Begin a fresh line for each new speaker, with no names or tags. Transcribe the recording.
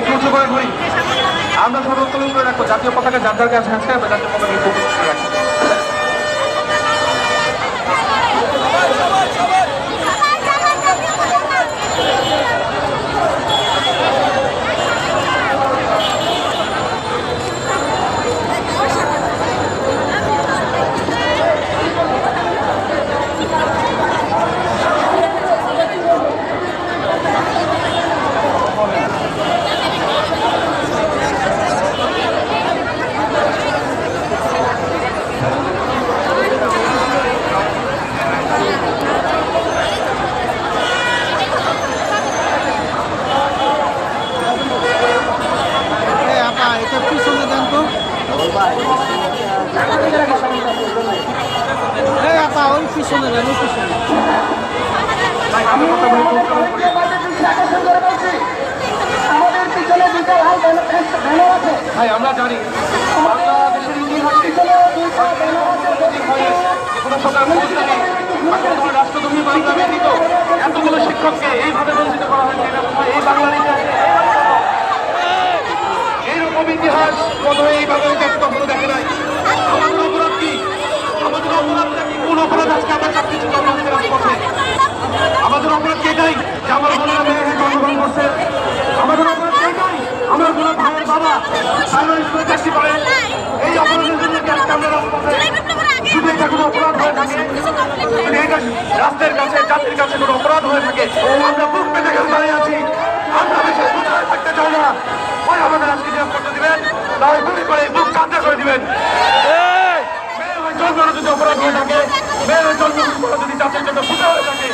একটু উঁচু করে ধরি আমরা সর্বোত্তম করে রাখব। জাতীয় পতাকা যার যার কাছে আছে জাতীয় পতাকা একটু উঁচু করে রাখব।
এই আপা এটা পিছনে দেন তো এই আপা ওই পিছনে দেন পিছনে।
করি।
আমাদের পিছনে দুটো লাল ব্যানার আছে।
ভাই আমরা জানি। বাংলাদেশের ইতিহাসে
পিছনে দুটো ব্যানার আছে।
কোনো প্রকার পৌঁছানি বর্তমান রাষ্ট্রধর্মী বাংলা ব্যতীত এতগুলো শিক্ষককে এইভাবে বঞ্চিত করা হয়েছে এই বাংলার ইতিহাসে এইরকম ইতিহাস বোধহয় এইভাবে ইতিহাস কখনো অপরাধ আজকে আমরা চাকরি আমাদের অপরাধ কি এটাই যে আমার বোনেরা মেয়ে জন্মগ্রহণ করছে। আমাদের অপরাধ কি এটাই আমার কোনো ভাইয়ের বাবা প্রাইমারি স্কুলে চাকরি করে এই অপরাধের জন্য আজকে আমরা অপরাধ হয়ে থাকে? যদি রাষ্ট্রের কাছে জাতির কাছে অপরাধ হয়ে থাকে? থাকতে চাই না? ওই আমাদের আজকে নিয়োগ গুলি করে বুক করে দিবেন। ওই জন্ম যদি অপরাধ হয়ে থাকে মেয়ের ওই জন্ম যদি জাতির জন্য ফুটে হয়ে থাকে